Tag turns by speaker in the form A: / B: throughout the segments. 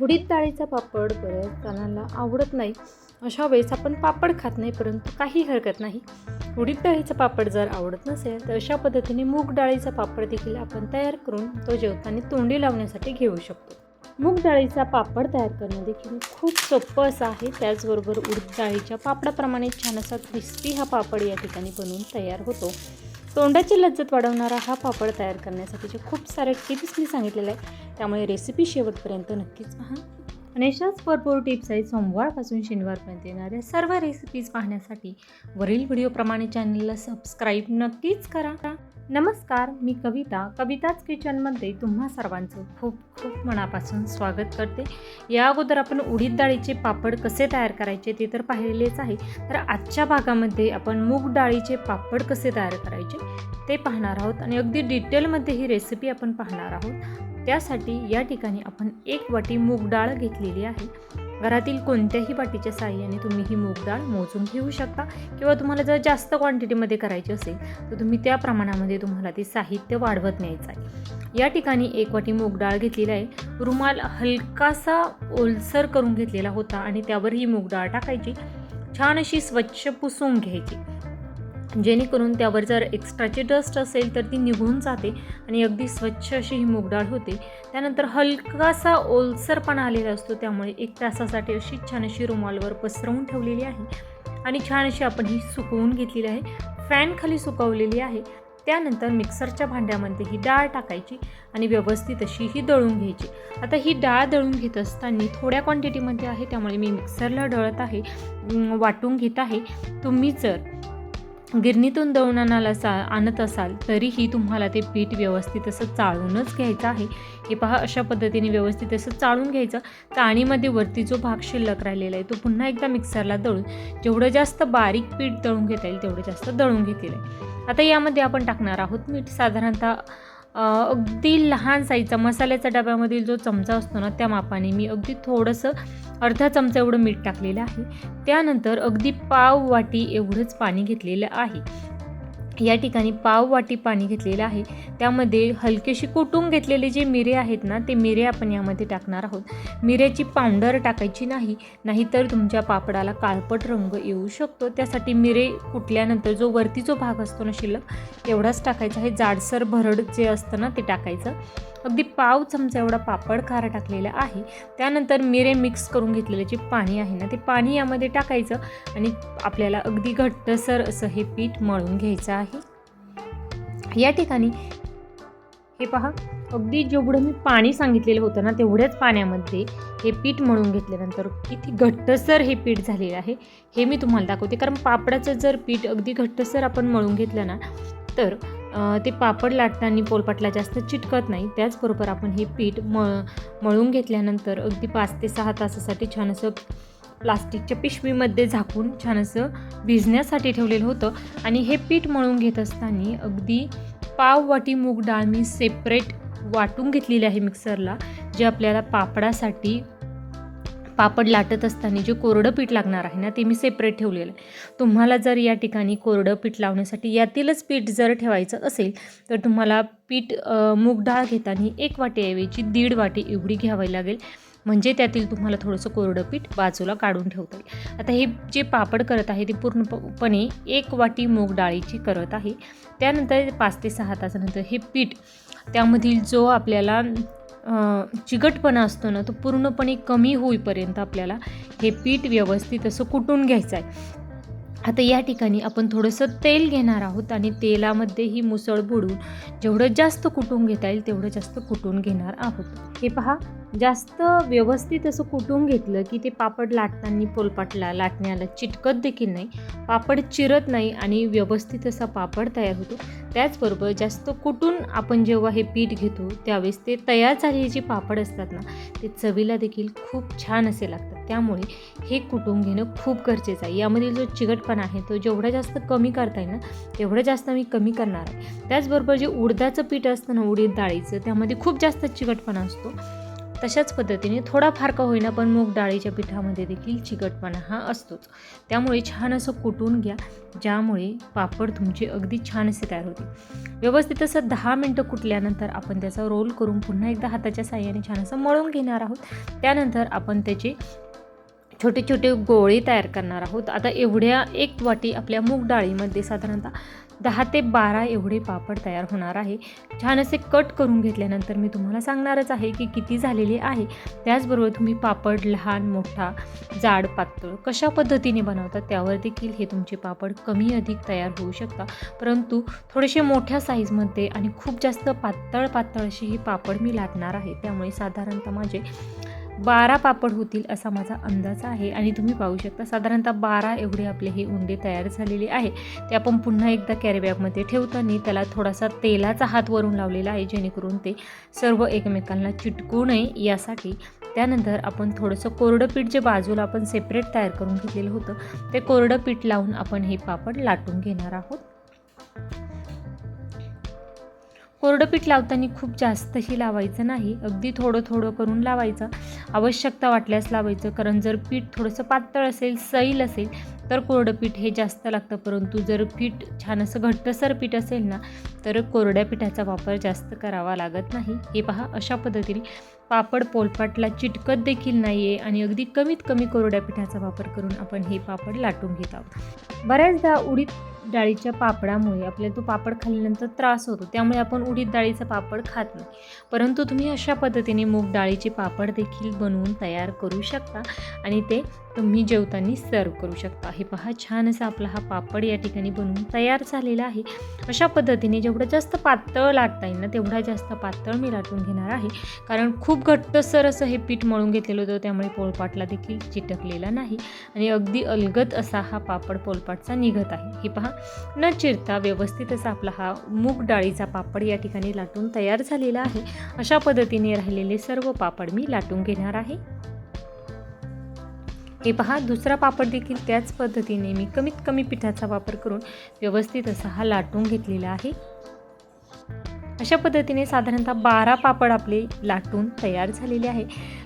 A: उडीद डाळीचा पापड बऱ्याच जणांना आवडत नाही. अशा वेळेस आपण पापड खात नाही परंतु काही हरकत नाही. उडीद डाळीचा पापड जर आवडत नसेल तर अशा पद्धतीने मूग डाळीचा पापड देखील आपण तयार करून तो जेवताना तोंडी लावण्यासाठी घेऊ शकतो. मूग डाळीचा पापड तयार करणं देखील खूप सोपं असं आहे. त्याचबरोबर उडीद डाळीच्या पापडाप्रमाणे छान असा क्रिस्पी हा पापड या ठिकाणी बनवून तयार होतो. तोंडाची लज्जत वाढवणारा हा पापड तयार करण्यासाठीचे खूप सारे टिप्स मी सांगितलेले आहे त्यामुळे रेसिपी शेवटपर्यंत नक्कीच पहा. आणि अशाच भरपूर टिप्स आहेत. सोमवारपासून शनिवारपर्यंत येणाऱ्या सर्व रेसिपीज पाहण्यासाठी वरील व्हिडिओप्रमाणे चॅनलला सबस्क्राईब नक्कीच करा. नमस्कार मी कविता. कविताच किचनमध्ये तुम्हा सर्वांचं खूप खूप मनापासून स्वागत करते. या अगोदर आपण उडीद डाळीचे पापड कसे तयार करायचे ते तर पाहिलेलेच आहे. तर आजच्या भागामध्ये आपण मूग डाळीचे पापड कसे तयार करायचे ते पाहणार आहोत आणि अगदी डिटेलमध्ये ही रेसिपी आपण पाहणार आहोत. त्यासाठी या ठिकाणी आपण एक वाटी मूग डाळ घेतलेली आहे. घरातील कोणत्याही वाटीच्या साहाय्याने तुम्ही ही मूग डाळ मोजून घेऊ शकता किंवा तुम्हाला जर जास्त क्वांटिटीमध्ये करायची असेल तर तुम्ही त्या प्रमाणामध्ये तुम्हाला ते साहित्य वाढवत न्यायचं आहे. या ठिकाणी एक वाटी मूग डाळ घेतलेली आहे. रुमाल हलकासा ओलसर करून घेतलेला होता आणि त्यावर ही मूग डाळ टाकायची. छान अशी स्वच्छ पुसून घ्यायची. जेणेकरून त्यावर जर एक्स्ट्राची डस्ट असेल तर ती निघून जाते आणि अगदी स्वच्छ अशी ही मूगडाळ होते. त्यानंतर हलकासा ओलसरपणा आलेला असतो त्यामुळे एक तासासाठी अशी छान अशी रुमालवर पसरवून ठेवलेली आहे आणि छान अशी आपण ही सुकवून घेतलेली आहे. फॅनखाली सुकवलेली आहे. त्यानंतर मिक्सरच्या भांड्यामध्ये ही डाळ टाकायची आणि व्यवस्थित अशी ही दळून घ्यायची. आता ही डाळ दळून घेत असताना थोड्या क्वांटिटीमध्ये आहे त्यामुळे मी मिक्सरला दळत आहे वाटून घेत आहे. तुम्ही जर गिरणीतून दळून आणायला सा आणत असाल तरीही तुम्हाला ते पीठ व्यवस्थित असं चाळूनच घ्यायचं आहे. हे पहा अशा पद्धतीने व्यवस्थित असं चाळून घ्यायचं. चाळणीमध्ये वरती जो भाग शिल्लक राहिलेला आहे तो पुन्हा एकदा मिक्सरला दळून जेवढं जास्त बारीक पीठ दळून घेता येईल तेवढं जास्त दळून घेतलेलं आहे. आता यामध्ये आपण टाकणार आहोत मीठ. साधारणतः अगदी लहान साईजचा मसाल्याच्या डब्यामधील जो चमचा असतो ना त्या मापाने मी अगदी थोडंसं अर्धा चमचा एवढं मीठ टाकलेलं आहे. त्यानंतर अगदी पाव वाटी एवढंच पाणी घेतलेलं आहे. या ठिकाणी पाव वाटी पाणी घेतलेलं आहे. त्यामध्ये हलकेशी कुटून घेतलेले जे मिरे आहेत ना ते मिरे आपण यामध्ये टाकणार आहोत. मिऱ्याची पावडर टाकायची नाही नाहीतर तुमच्या पापडाला काळपट रंग येऊ शकतो. त्यासाठी मिरे कुटल्यानंतर जो वरती जो भाग असतो ना शिल्लक एवढाच टाकायचा आहे. जाडसर भरड जे असतं ना ते टाकायचं. अगदी पाव चमचा एवढा पापड खार टाकलेला आहे. त्यानंतर मिरे मिक्स करून घेतलेलं जे पाणी आहे ना ते पाणी यामध्ये टाकायचं आणि आपल्याला अगदी घट्टसर असं हे पीठ मळून घ्यायचं आहे. या ठिकाणी हे पहा अगदी जेवढं मी पाणी सांगितलेलं होतं ना तेवढ्याच पाण्यामध्ये हे पीठ मळून घेतल्यानंतर किती घट्टसर हे पीठ झालेलं आहे. हे मी तुम्हाला दाखवते कारण पापडाचं जर पीठ अगदी घट्टसर आपण मळून घेतलं ना तर ते पापड लाटताना पोलपाटला जास्त चिटकत नाही. त्याचबरोबर आपण हे पीठ मळ मळून घेतल्यानंतर अगदी पाच ते सहा तासासाठी छान असं प्लास्टिकच्या पिशवीमध्ये झाकून छान असं भिजण्यासाठी ठेवलेलं होतं. आणि हे पीठ मळून घेत असताना अगदी पाव वाटी मूग डाळ मी सेपरेट वाटून घेतलेली आहे मिक्सरला जे आपल्याला पापडासाठी पापड लाटत असताना जे कोरडं पीठ लागणार आहे ना ते मी सेपरेट ठेवलेलं आहे. तुम्हाला जर या ठिकाणी कोरडं पीठ लावण्यासाठी यातीलच पीठ जर ठेवायचं असेल तर तुम्हाला पीठ मूग डाळ घेताना एक वाटीऐवजी दीड वाटी एवढी घ्यावी लागेल. म्हणजे त्यातील तुम्हाला थोडंसं कोरडं पीठ बाजूला काढून ठेवता येईल. आता हे जे पापड करत आहे ते पूर्णपणे एक वाटी मूग डाळीची करत आहे. त्यानंतर पाच ते सहा तासानंतर हे पीठ त्यामधील जो आपल्याला चिकटपणा असतो ना तो पूर्णपणे कमी होईपर्यंत आपल्याला हे पीठ व्यवस्थित असं कुटून घ्यायचं आहे. आता या ठिकाणी आपण थोडंसं तेल घेणार आहोत आणि तेलामध्ये ही मुसळ बुडून जेवढं जास्त कुटून घेता येईल तेवढं जास्त कुटून घेणार आहोत. हे पहा. जास्त व्यवस्थित असं कुटून घेतलं की ते पापड लाटताना पोलपाटला लाटण्याला चिटकत देखील नाही. पापड चिरत नाही आणि व्यवस्थित असा पापड तयार होतो. त्याचबरोबर जास्त कुटून आपण जेव्हा हे पीठ घेतो त्यावेळेस ते तयार झालेले जे पापड असतात ना ते चवीला देखील खूप छान असे लागतात. त्यामुळे हे कुटून घेणं खूप गरजेचं आहे. यामधील जो चिकटपणा आहे तो जेवढा जास्त कमी करता येईल ना तेवढं जास्त मी कमी करणार आहे. त्याचबरोबर जे उडदाचं पीठ असतं ना उडीद डाळीचं त्यामध्ये खूप जास्त चिकटपणा असतो. तशाच पद्धतीने थोडाफार का होईना पण मूग डाळीच्या पिठामध्ये देखील चिकटपणा हा असतोच. त्यामुळे छान असं कुटून घ्या ज्यामुळे पापड तुमचे अगदी छान असे तयार होते व्यवस्थित असं दहा मिनटं कुटल्यानंतर आपण त्याचा रोल करून पुन्हा एकदा हाताच्या साह्याने छान असं मळून घेणार आहोत. त्यानंतर आपण त्याचे छोटे छोटे गोळे तयार करणार आहोत. आता एवढ्या एक वाटी आपल्या मूग डाळीमध्ये साधारणतः दहा ते बारा एवढे पापड तयार होणार आहे. छान असे कट करून घेतल्यानंतर मी तुम्हाला सांगणारच आहे की किती झालेले आहे. त्याचबरोबर तुम्ही पापड लहान मोठा जाड पातळ कशा पद्धतीने बनवतात त्यावर देखील हे तुमचे पापड कमी अधिक तयार होऊ शकता. परंतु थोडेसे मोठ्या साईजमध्ये आणि खूप जास्त पातळ पातळ असे हे पापड मी लाटणार आहे. त्यामुळे साधारणतः माझे बारा पापड होतील असा माझा अंदाज आहे. आणि तुम्ही पाहू शकता साधारणतः बारा एवढे आपले हे उंडे तयार झालेले आहे. ते आपण पुन्हा एकदा कॅरीबॅगमध्ये ठेवताना त्याला थोडासा तेलाचा हात वरून लावलेला आहे जेणेकरून ते सर्व एकमेकांना चिटकू नये यासाठी. त्यानंतर आपण थोडंसं कोरडं पीठ जे बाजूला आपण सेपरेट तयार करून घेतलेलं होतं ते कोरडं पीठ लावून आपण हे पापड लाटून घेणार आहोत. कोरडं पीठ लावताना खूप जास्तही लावायचं नाही. अगदी थोडं थोडं करून लावायचं. आवश्यकता वाटल्यास लावायचं. कारण जर पीठ थोडंसं पातळ असेल सैल असेल तर कोरडं पीठ हे जास्त लागतं. परंतु जर पीठ छान असं घट्टसर पीठ असेल ना तर कोरड्या पिठाचा वापर जास्त करावा लागत नाही. हे पहा अशा पद्धतीने पापड पोलपाटला चिटकत देखील नाही आहे आणि अगदी कमीत कमी कोरड्या पिठाचा वापर करून आपण हे पापड लाटून घेत आहोत. बऱ्याचदा उडीद डाळीच्या पापडामुळे आपल्याला तो पापड खाल्ल्यानंतर त्रास होतो. त्यामुळे आपण उडीद डाळीचा पापड खात नाही. परंतु तुम्ही अशा पद्धतीने मूग डाळीचे पापड देखील बनवून तयार करू शकता आणि ते तुम्ही जेवताना सर्व करू शकता. हे पहा छान असा आपला हा पापड या ठिकाणी बनवून तयार झालेला आहे. अशा पद्धतीने जेवढं जास्त पातळ लाटता येईल ना तेवढा जास्त पातळ मी लाटून घेणार आहे. कारण खूप घट्टसर असं हे पीठ मळून घेतलेलं होतं त्यामुळे पोळपाटला देखील चिटकलेला नाही. आणि अगदी अलगद असा हा पापड पोलपाटचा निघत आहे. हे पहा न चिरता व्यवस्थित असा आपला हा मूग डाळीचा पापड या ठिकाणी लाटून तयार झालेला आहे. अशा पद्धतीने राहिलेले सर्व पापड मी लाटून घेणार आहे. हे पहा दुसरा पापड देखील त्याच पद्धतीने मी कमीत कमी पिठाचा वापर करून व्यवस्थित असा हा लाटून घेतलेला आहे. अशा पद्धतीने साधारणतः बारा पापड आपले लाटून तयार झालेले आहे.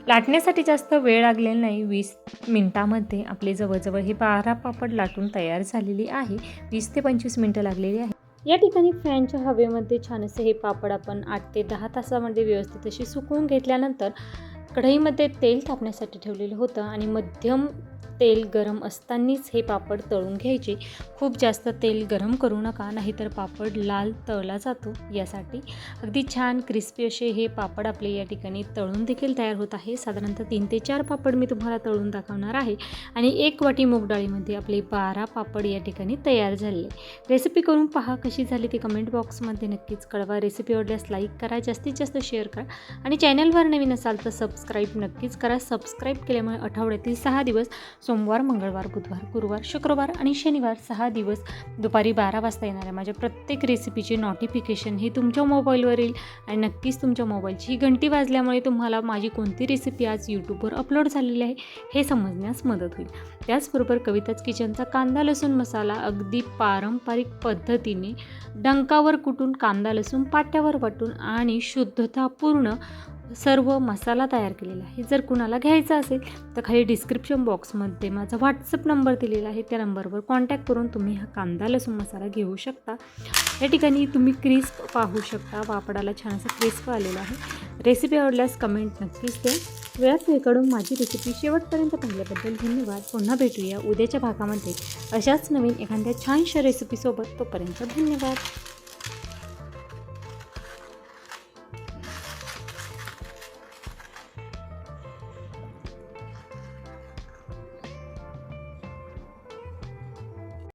A: लाटण्यासाठी जास्त वेळ लागलेला नाही. वीस मिनटामध्ये आपले जवळजवळ हे बारा पापड लाटून तयार झालेली आहे. वीस ते पंचवीस मिनटं लागलेली आहे. या ठिकाणी फॅनच्या हवेमध्ये छान असे हे पापड आपण आठ ते दहा तासामध्ये व्यवस्थित अशी सुकवून घेतल्यानंतर कढईमध्ये तेल तापण्यासाठी ठेवलेलं होतं आणि मध्यम तेल गरम असतानाच हे पापड तळून घ्यायचे. खूप जास्त तेल गरम करू नका नाहीतर पापड लाल तळला जातो. यासाठी अगदी छान क्रिस्पी असे हे पापड आपले या ठिकाणी तळून देखील तयार होत आहे. साधारणतः तीन ते चार पापड मी तुम्हाला तळून दाखवणार आहे. आणि एक वाटी मूग डाळीमध्ये आपले बारा पापड या ठिकाणी तयार झाले. रेसिपी करून पहा कशी झाली ती कमेंट बॉक्समध्ये नक्कीच कळवा. रेसिपी आवडल्यास लाईक करा जास्तीत जास्त शेअर करा. आणि चॅनलवर नवीन असाल तर सबस्क्राईब नक्कीच करा. सबस्क्राईब केल्यामुळे आठवड्यातील सहा दिवस सोमवार मंगळवार बुधवार गुरुवार शुक्रवार आणि शनिवार सहा दिवस दुपारी बारा वाजता येणाऱ्या माझ्या प्रत्येक रेसिपीचे नोटिफिकेशन हे तुमच्या मोबाईलवर येईल आणि नक्कीच तुमच्या मोबाईलची ही घंटी वाजल्यामुळे तुम्हाला माझी कोणती रेसिपी आज यूट्यूबवर अपलोड झालेली आहे हे समजण्यास मदत होईल. त्याचबरोबर कविताच किचनचा कांदा लसूण मसाला अगदी पारंपरिक पद्धतीने डंकावर कुटून कांदा लसूण पाट्यावर वाटून आणि शुद्धतापूर्ण सर्व मसाला तयार केलेला आहे. जर कुणाला घ्यायचा असेल तर खाली डिस्क्रिप्शन बॉक्समध्ये माझा व्हॉट्सअप नंबर दिलेला आहे. त्या नंबरवर कॉन्टॅक्ट करून तुम्ही हा कांदा लसूण मसाला घेऊ शकता. या ठिकाणी तुम्ही क्रिस्प पाहू शकता. वापडाला छान असं क्रिस्प आलेला आहे. रेसिपी आवडल्यास कमेंट नक्कीच द्या. वेळात वेळकडून माझी रेसिपी शेवटपर्यंत पाहिल्याबद्दल धन्यवाद. पुन्हा भेटूया उद्याच्या भागामध्ये. अशाच नवीन एखाद्या छानशा रेसिपीसोबत तोपर्यंत धन्यवाद.